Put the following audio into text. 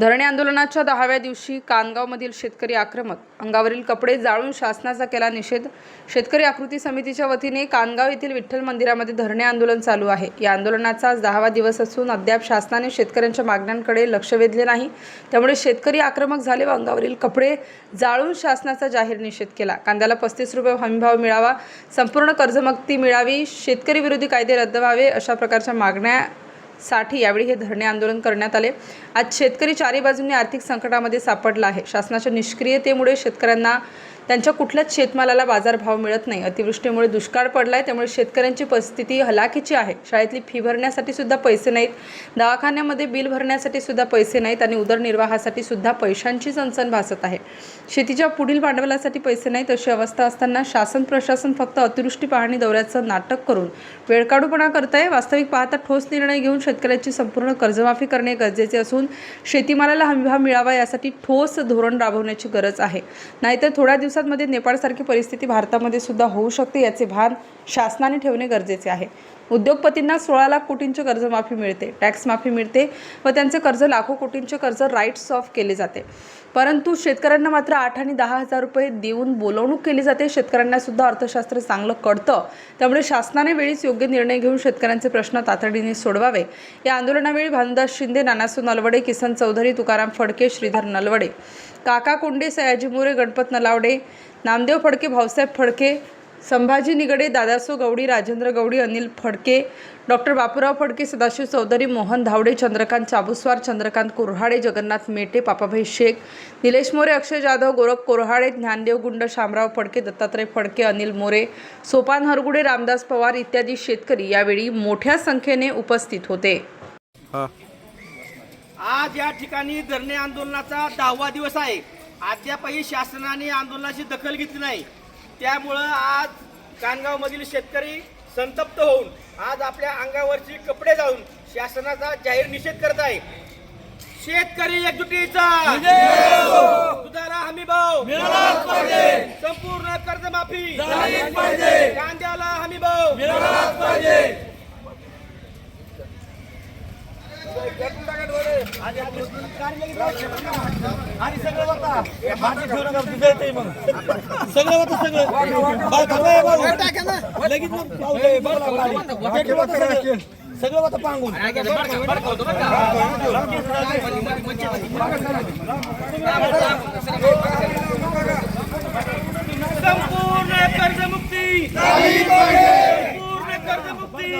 धरणे आंदोलनाच्या दहाव्या दिवशी कानगावमधील शेतकरी आक्रमक अंगावरील कपडे जाळून शासनाचा केला निषेध. शेतकरी आकृती समितीच्या वतीने कानगाव येथील विठ्ठल मंदिरामध्ये धरणे आंदोलन चालू आहे. या आंदोलनाचा आज दहावा दिवस असून अद्याप शासनाने शेतकऱ्यांच्या मागण्यांकडे लक्ष वेधले नाही. त्यामुळे शेतकरी आक्रमक झाले व अंगावरील कपडे जाळून शासनाचा जाहीर निषेध केला. कांद्याला पस्तीस रुपये हमीभाव मिळावा संपूर्ण कर्जमुक्ती मिळावी शेतकरी विरोधी कायदे रद्द व्हावे अशा प्रकारच्या मागण्या साठी यावेळी हे धरणे आंदोलन करण्यात आले. आज शेतकरी चारी बाजूंनी आर्थिक संकटामध्ये सापडला आहे. शासनाच्या निष्क्रियतेमुळे शेतकऱ्यांना त्यांच्या कुठल्याच शेतमालाला बाजारभाव मिळत नाही. अतिवृष्टीमुळे दुष्काळ पडला आहे त्यामुळे शेतकऱ्यांची परिस्थिती हलाखीची आहे. शाळेतली फी भरण्यासाठी सुद्धा पैसे नाहीत. दवाखान्यामध्ये बिल भरण्यासाठी सुद्धा पैसे नाहीत आणि उदरनिर्वाहासाठी सुद्धा पैशांची चणचण भासत आहे. शेतीच्या पुढील भांडवलासाठी पैसे नाहीत अशी अवस्था असताना शासन प्रशासन फक्त अतिवृष्टी पाहणी दौऱ्याचं नाटक करून वेळकाढूपणा आहे वास्तविक पाहता ठोस निर्णय घेऊन शेतकऱ्यांची संपूर्ण कर्जमाफी करणे गरजेचे असून शेतीमालाला हमीभाव मिळावा यासाठी ठोस धोरण राबवण्याची गरज आहे. नाहीतर थोड्या दिवसांमध्ये नेपाळसारखी परिस्थिती भारतामध्ये सुद्धा होऊ शकते याचे भान शासनाने ठेवणे गरजेचे आहे. उद्योगपतींना सोळा लाख कोटींची कर्जमाफी मिळते टॅक्स माफी मिळते व त्यांचे कर्ज लाखो कोटींचे कर्ज राईट्स ऑफ केले जाते. परंतु शेतकऱ्यांना मात्र आठ आणि दहा हजार रुपये देऊन बोलवणूक केली जाते. शेतकऱ्यांना सुद्धा अर्थशास्त्र चांगलं कळतं. त्यामुळे शासनाने वेळीच योग्य निर्णय घेऊन शेतकऱ्यांचे प्रश्न तातडीने सोडवावे. या आंदोलनावेळी भानुदास शिंदे नानासू नलवडे किसन चौधरी तुकाराम फडके श्रीधर नलवडे काका कोंडे सयाजी मोरे गणपत नलावडे नामदेव फडके भाऊसाहेब फडके संभाजी निगडे दादासो गवडी राजेंद्र गवडी अनिल फडके डॉक्टर बापूराव फडके सदाशिव चौधरी मोहन धावडे चंद्रकांत चाबुस्वार चंद्रकांत कोऱ्हाडे जगन्नाथ मेटे पापाभाई शेख निलेश मोरे अक्षय जाधव गोरख कोऱ्हाडे ज्ञानदेव गुंड शामराव फडके दत्तात्रय फडके अनिल मोरे सोपान हरगुडे रामदास पवार इत्यादी शेतकरी यावेळी मोठ्या संख्येने उपस्थित होते. आज या ठिकाणी धरणे आंदोलनाचा दहावा दिवस आहे. अद्यापही शासनाने आंदोलनाची दखल घेतली नाही. त्यामुळं आज कानगावमधील शेतकरी संतप्त होऊन आज आपल्या अंगावरची कपडे जाळून शासनाचा जाहीर निषेध करत आहे. शेतकरी एकजुटीचा! दुधाला हमी भाव! संपूर्ण कर्जमाफी! कांद्याला हमी भाव! सगळं होता माझे ठेवून सगळं होतं लगेच मग सगळं होतं पांगून. संपूर्ण कर्जमुक्ती. पूर्ण कर्जमुक्ती.